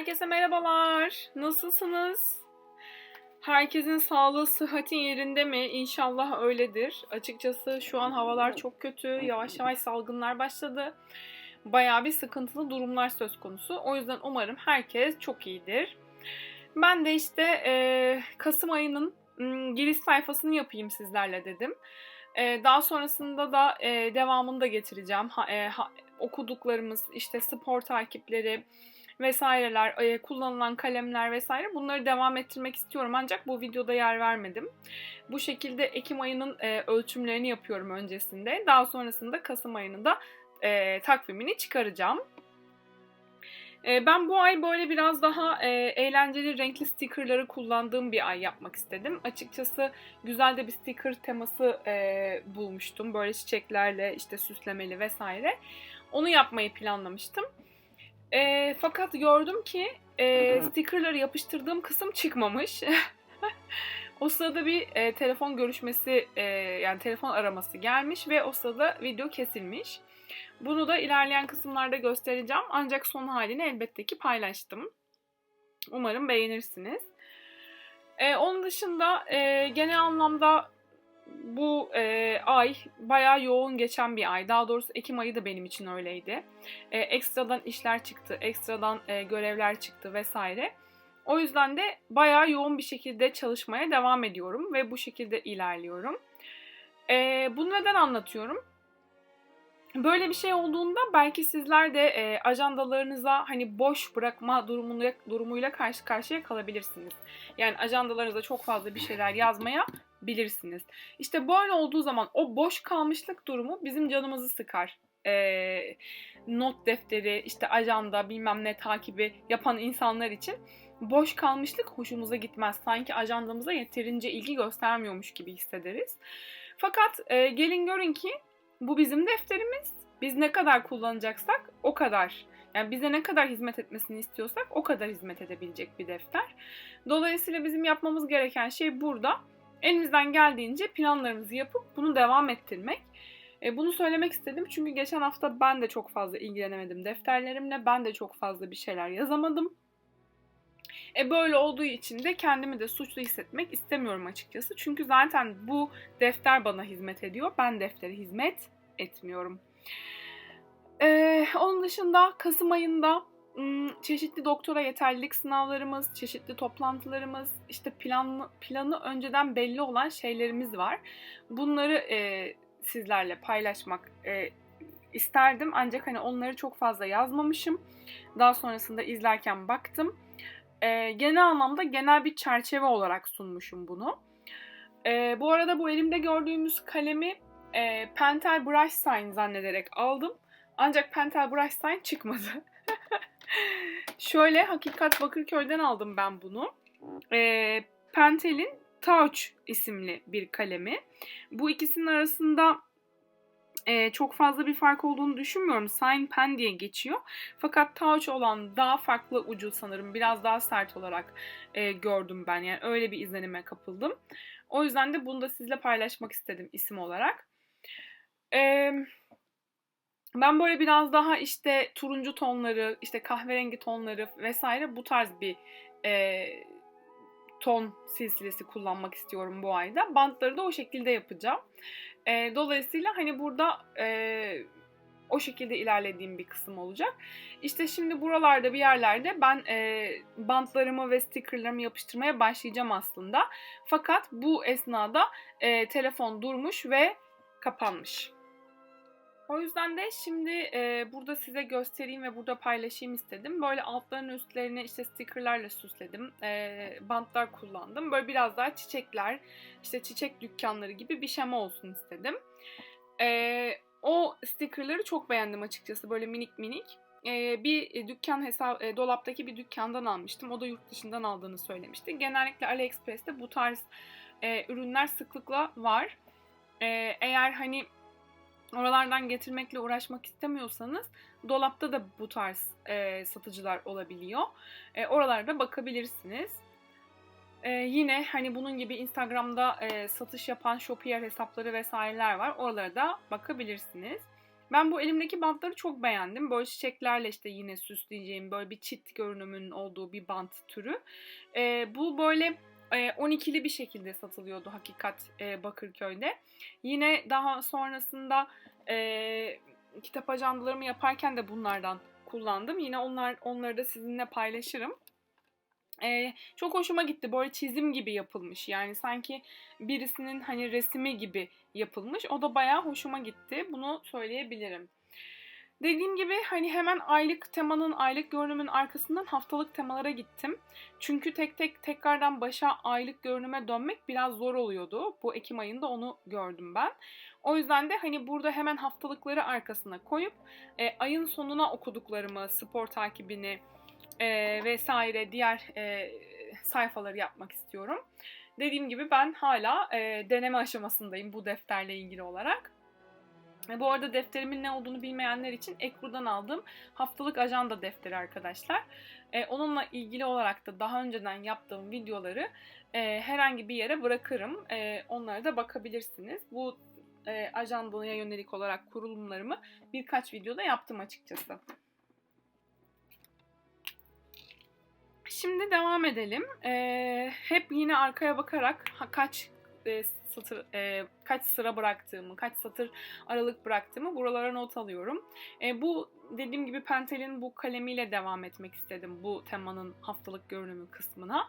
Herkese merhabalar. Nasılsınız? Herkesin sağlığı, sıhhati yerinde mi? İnşallah öyledir. Açıkçası şu an havalar çok kötü. Yavaş yavaş salgınlar başladı. Bayağı bir sıkıntılı durumlar söz konusu. O yüzden umarım herkes çok iyidir. Ben de işte e, Kasım ayının giriş sayfasını yapayım sizlerle dedim. E, daha sonrasında da e, devamını da getireceğim. Ha, e, ha, okuduklarımız, işte spor takipleri, vesaireler, e, kullanılan kalemler vesaire bunları devam ettirmek istiyorum ancak bu videoda yer vermedim. Bu şekilde Ekim ayının e, ölçümlerini yapıyorum öncesinde. Daha sonrasında Kasım ayının da e, takvimini çıkaracağım. Ben bu ay böyle biraz daha eğlenceli renkli stickerları kullandığım bir ay yapmak istedim. Açıkçası güzel de bir sticker teması bulmuştum. Böyle çiçeklerle işte süslemeli vesaire. Onu yapmayı planlamıştım. E, fakat gördüm ki e, stickerları yapıştırdığım kısım çıkmamış. o sırada bir e, telefon görüşmesi e, yani telefon araması gelmiş ve o sırada video kesilmiş. Bunu da ilerleyen kısımlarda göstereceğim. Ancak son halini elbette ki paylaştım. Umarım beğenirsiniz. E, onun dışında e, genel anlamda bu e, ay bayağı yoğun geçen bir ay. Daha doğrusu Ekim ayı da benim için öyleydi. E, ekstradan işler çıktı, ekstradan e, görevler çıktı vesaire. O yüzden de bayağı yoğun bir şekilde çalışmaya devam ediyorum ve bu şekilde ilerliyorum. E, bunu neden anlatıyorum? Böyle bir şey olduğunda belki sizler de e, ajandalarınıza hani boş bırakma durumuyla, durumuyla karşı karşıya kalabilirsiniz. Yani ajandalarınıza çok fazla bir şeyler yazmaya bilirsiniz. İşte böyle olduğu zaman o boş kalmışlık durumu bizim canımızı sıkar. Ee, not defteri, işte ajanda, bilmem ne takibi yapan insanlar için boş kalmışlık hoşumuza gitmez. Sanki ajandamıza yeterince ilgi göstermiyormuş gibi hissederiz. Fakat e, gelin görün ki bu bizim defterimiz. Biz ne kadar kullanacaksak o kadar. Yani bize ne kadar hizmet etmesini istiyorsak o kadar hizmet edebilecek bir defter. Dolayısıyla bizim yapmamız gereken şey burada elimizden geldiğince planlarımızı yapıp bunu devam ettirmek. E, bunu söylemek istedim çünkü geçen hafta ben de çok fazla ilgilenemedim defterlerimle. Ben de çok fazla bir şeyler yazamadım. E böyle olduğu için de kendimi de suçlu hissetmek istemiyorum açıkçası. Çünkü zaten bu defter bana hizmet ediyor. Ben deftere hizmet etmiyorum. Ee, onun dışında Kasım ayında çeşitli doktora yeterlilik sınavlarımız, çeşitli toplantılarımız, işte planlı, planı önceden belli olan şeylerimiz var. Bunları e, sizlerle paylaşmak e, isterdim ancak hani onları çok fazla yazmamışım. Daha sonrasında izlerken baktım. E, genel anlamda genel bir çerçeve olarak sunmuşum bunu. E, bu arada bu elimde gördüğümüz kalemi e, Pentel Brush Sign zannederek aldım. Ancak Pentel Brush Sign çıkmadı. Şöyle Hakikat Bakırköy'den aldım ben bunu. E, Pentel'in Touch isimli bir kalemi. Bu ikisinin arasında e, çok fazla bir fark olduğunu düşünmüyorum. Sign Pen diye geçiyor. Fakat Touch olan daha farklı ucu sanırım. Biraz daha sert olarak e, gördüm ben. Yani öyle bir izlenime kapıldım. O yüzden de bunu da sizle paylaşmak istedim isim olarak. Eee ben böyle biraz daha işte turuncu tonları, işte kahverengi tonları vesaire bu tarz bir e, ton silsilesi kullanmak istiyorum bu ayda. Bantları da o şekilde yapacağım. E, dolayısıyla hani burada e, o şekilde ilerlediğim bir kısım olacak. İşte şimdi buralarda bir yerlerde ben e, bantlarımı ve stickerlarımı yapıştırmaya başlayacağım aslında. Fakat bu esnada e, telefon durmuş ve kapanmış. O yüzden de şimdi e, burada size göstereyim ve burada paylaşayım istedim. Böyle altlarını üstlerini işte stickerlarla süsledim. E, bantlar kullandım. Böyle biraz daha çiçekler, işte çiçek dükkanları gibi bir şema olsun istedim. E, o stickerları çok beğendim açıkçası. Böyle minik minik. E, bir dükkan hesap, e, dolaptaki bir dükkandan almıştım. O da yurt dışından aldığını söylemişti. Genellikle AliExpress'te bu tarz e, ürünler sıklıkla var. E, eğer hani oralardan getirmekle uğraşmak istemiyorsanız dolapta da bu tarz e, satıcılar olabiliyor. E, oralarda bakabilirsiniz. E, yine hani bunun gibi Instagram'da e, satış yapan Shopier hesapları vesaireler var. Oralara da bakabilirsiniz. Ben bu elimdeki bantları çok beğendim. Böyle çiçeklerle işte yine süsleyeceğim böyle bir çit görünümünün olduğu bir bant türü. E, bu böyle e, 12'li bir şekilde satılıyordu Hakikat e, Bakırköy'de. Yine daha sonrasında e, kitap ajandalarımı yaparken de bunlardan kullandım. Yine onlar onları da sizinle paylaşırım. Ee, çok hoşuma gitti. Böyle çizim gibi yapılmış. Yani sanki birisinin hani resmi gibi yapılmış. O da bayağı hoşuma gitti. Bunu söyleyebilirim. Dediğim gibi hani hemen aylık temanın, aylık görünümün arkasından haftalık temalara gittim. Çünkü tek tek tekrardan başa aylık görünüme dönmek biraz zor oluyordu. Bu Ekim ayında onu gördüm ben. O yüzden de hani burada hemen haftalıkları arkasına koyup e, ayın sonuna okuduklarımı, spor takibini e, vesaire diğer e, sayfaları yapmak istiyorum. Dediğim gibi ben hala e, deneme aşamasındayım bu defterle ilgili olarak. E, bu arada defterimin ne olduğunu bilmeyenler için Ekru'dan aldığım haftalık ajanda defteri arkadaşlar. E, onunla ilgili olarak da daha önceden yaptığım videoları e, herhangi bir yere bırakırım. E, onlara da bakabilirsiniz. Bu e, ajandaya yönelik olarak kurulumlarımı birkaç videoda yaptım açıkçası. Şimdi devam edelim. E, hep yine arkaya bakarak kaç e, satır e, kaç sıra bıraktığımı, kaç satır aralık bıraktığımı buralara not alıyorum. E, bu dediğim gibi Pentel'in bu kalemiyle devam etmek istedim bu temanın haftalık görünümü kısmına.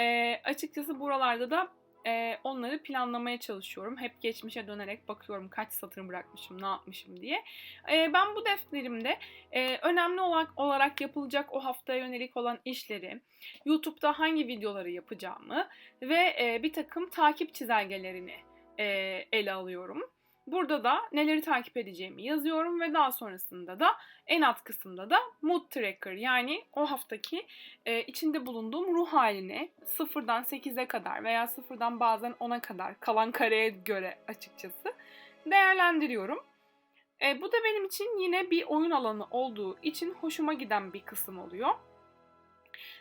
E, açıkçası buralarda da e, onları planlamaya çalışıyorum. Hep geçmişe dönerek bakıyorum kaç satır bırakmışım, ne yapmışım diye. E, ben bu defterimde e, önemli olarak, olarak yapılacak o haftaya yönelik olan işleri, YouTube'da hangi videoları yapacağımı ve e, bir takım takip çizelgelerini e, ele alıyorum. Burada da neleri takip edeceğimi yazıyorum ve daha sonrasında da en alt kısımda da mood tracker yani o haftaki e, içinde bulunduğum ruh halini sıfırdan 8'e kadar veya sıfırdan bazen 10'a kadar kalan kareye göre açıkçası değerlendiriyorum. E, bu da benim için yine bir oyun alanı olduğu için hoşuma giden bir kısım oluyor.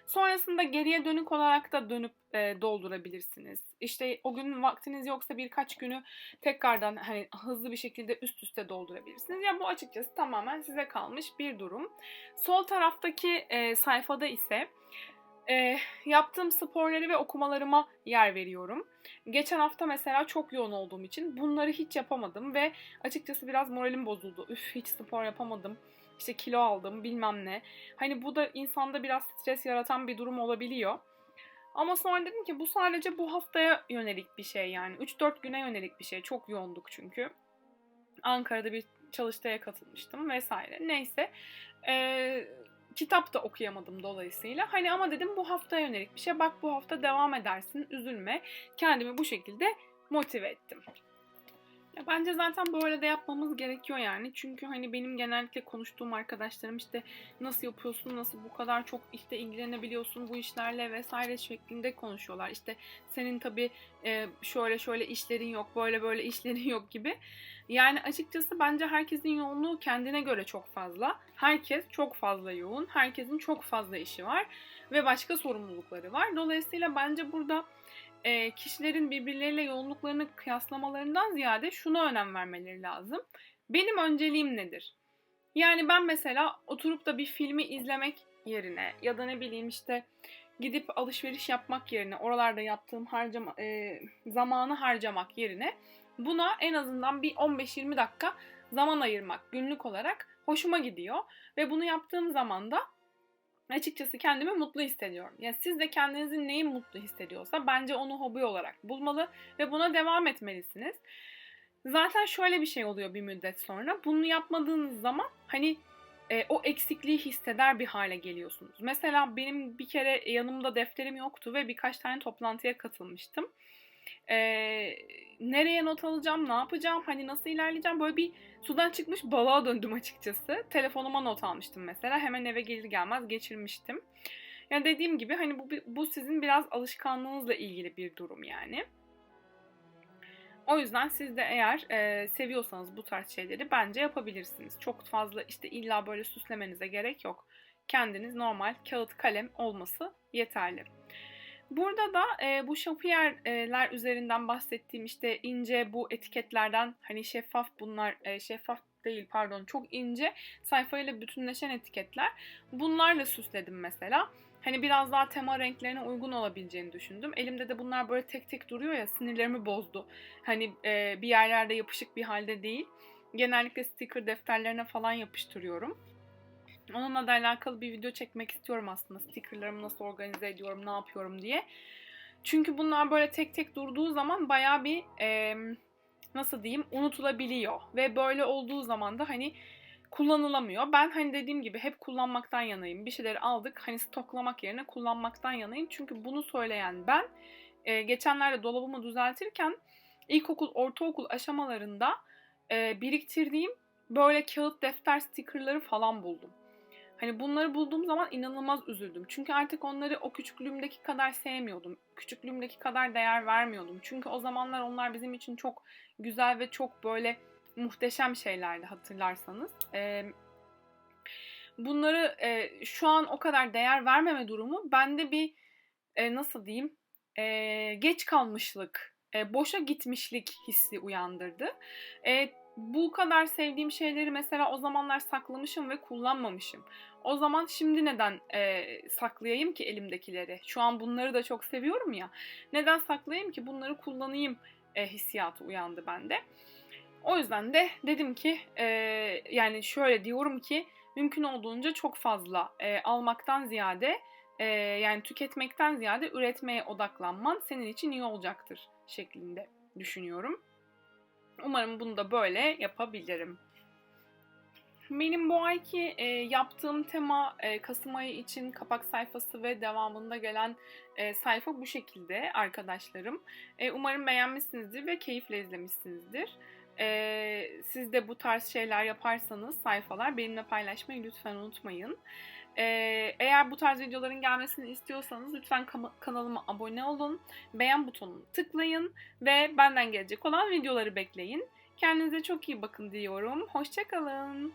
Sonrasında geriye dönük olarak da dönüp e, doldurabilirsiniz. İşte o gün vaktiniz yoksa birkaç günü tekrardan hani hızlı bir şekilde üst üste doldurabilirsiniz. Ya bu açıkçası tamamen size kalmış bir durum. Sol taraftaki e, sayfada ise e, yaptığım sporları ve okumalarıma yer veriyorum. Geçen hafta mesela çok yoğun olduğum için bunları hiç yapamadım ve açıkçası biraz moralim bozuldu. Üf hiç spor yapamadım işte kilo aldım bilmem ne. Hani bu da insanda biraz stres yaratan bir durum olabiliyor. Ama sonra dedim ki bu sadece bu haftaya yönelik bir şey yani. 3-4 güne yönelik bir şey. Çok yoğunduk çünkü. Ankara'da bir çalıştaya katılmıştım vesaire. Neyse. Ee, kitap da okuyamadım dolayısıyla. Hani ama dedim bu haftaya yönelik bir şey. Bak bu hafta devam edersin. Üzülme. Kendimi bu şekilde motive ettim. Ya bence zaten böyle de yapmamız gerekiyor yani. Çünkü hani benim genellikle konuştuğum arkadaşlarım işte nasıl yapıyorsun, nasıl bu kadar çok işte ilgilenebiliyorsun bu işlerle vesaire şeklinde konuşuyorlar. İşte senin tabii e, şöyle şöyle işlerin yok, böyle böyle işlerin yok gibi. Yani açıkçası bence herkesin yoğunluğu kendine göre çok fazla. Herkes çok fazla yoğun, herkesin çok fazla işi var ve başka sorumlulukları var. Dolayısıyla bence burada e, kişilerin birbirleriyle yoğunluklarını kıyaslamalarından ziyade şuna önem vermeleri lazım. Benim önceliğim nedir? Yani ben mesela oturup da bir filmi izlemek yerine ya da ne bileyim işte gidip alışveriş yapmak yerine oralarda yaptığım harcama, e, zamanı harcamak yerine buna en azından bir 15-20 dakika zaman ayırmak günlük olarak hoşuma gidiyor. Ve bunu yaptığım zaman da açıkçası kendimi mutlu hissediyorum. Ya siz de kendinizi neyi mutlu hissediyorsa bence onu hobi olarak bulmalı ve buna devam etmelisiniz. Zaten şöyle bir şey oluyor bir müddet sonra. Bunu yapmadığınız zaman hani e, o eksikliği hisseder bir hale geliyorsunuz. Mesela benim bir kere yanımda defterim yoktu ve birkaç tane toplantıya katılmıştım. E, nereye not alacağım, ne yapacağım, hani nasıl ilerleyeceğim böyle bir sudan çıkmış balığa döndüm açıkçası. Telefonuma not almıştım mesela. Hemen eve gelir gelmez geçirmiştim. Yani dediğim gibi hani bu, bu sizin biraz alışkanlığınızla ilgili bir durum yani. O yüzden siz de eğer e, seviyorsanız bu tarz şeyleri bence yapabilirsiniz. Çok fazla işte illa böyle süslemenize gerek yok. Kendiniz normal kağıt kalem olması yeterli. Burada da e, bu şapiyerler üzerinden bahsettiğim işte ince bu etiketlerden hani şeffaf bunlar e, şeffaf değil pardon çok ince sayfayla bütünleşen etiketler. Bunlarla süsledim mesela. Hani biraz daha tema renklerine uygun olabileceğini düşündüm. Elimde de bunlar böyle tek tek duruyor ya sinirlerimi bozdu. Hani e, bir yerlerde yapışık bir halde değil. Genellikle sticker defterlerine falan yapıştırıyorum. Onunla da alakalı bir video çekmek istiyorum aslında. Stickerlarımı nasıl organize ediyorum, ne yapıyorum diye. Çünkü bunlar böyle tek tek durduğu zaman baya bir e, nasıl diyeyim unutulabiliyor. Ve böyle olduğu zaman da hani kullanılamıyor. Ben hani dediğim gibi hep kullanmaktan yanayım. Bir şeyleri aldık hani stoklamak yerine kullanmaktan yanayım. Çünkü bunu söyleyen ben e, geçenlerde dolabımı düzeltirken ilkokul, ortaokul aşamalarında e, biriktirdiğim böyle kağıt defter stickerları falan buldum. Hani bunları bulduğum zaman inanılmaz üzüldüm. Çünkü artık onları o küçüklüğümdeki kadar sevmiyordum. Küçüklüğümdeki kadar değer vermiyordum. Çünkü o zamanlar onlar bizim için çok güzel ve çok böyle muhteşem şeylerdi hatırlarsanız. Ee, bunları e, şu an o kadar değer vermeme durumu bende bir e, nasıl diyeyim e, geç kalmışlık, e, boşa gitmişlik hissi uyandırdı. E, bu kadar sevdiğim şeyleri mesela o zamanlar saklamışım ve kullanmamışım. O zaman şimdi neden e, saklayayım ki elimdekileri? Şu an bunları da çok seviyorum ya. Neden saklayayım ki bunları kullanayım e, hissiyatı uyandı bende. O yüzden de dedim ki e, yani şöyle diyorum ki mümkün olduğunca çok fazla e, almaktan ziyade e, yani tüketmekten ziyade üretmeye odaklanman senin için iyi olacaktır şeklinde düşünüyorum. Umarım bunu da böyle yapabilirim. Benim bu ayki e, yaptığım tema e, Kasım ayı için kapak sayfası ve devamında gelen e, sayfa bu şekilde arkadaşlarım. E, umarım beğenmişsinizdir ve keyifle izlemişsinizdir. E, siz de bu tarz şeyler yaparsanız sayfalar benimle paylaşmayı lütfen unutmayın. E, eğer bu tarz videoların gelmesini istiyorsanız lütfen kanalıma abone olun, beğen butonuna tıklayın ve benden gelecek olan videoları bekleyin. Kendinize çok iyi bakın diyorum. Hoşçakalın.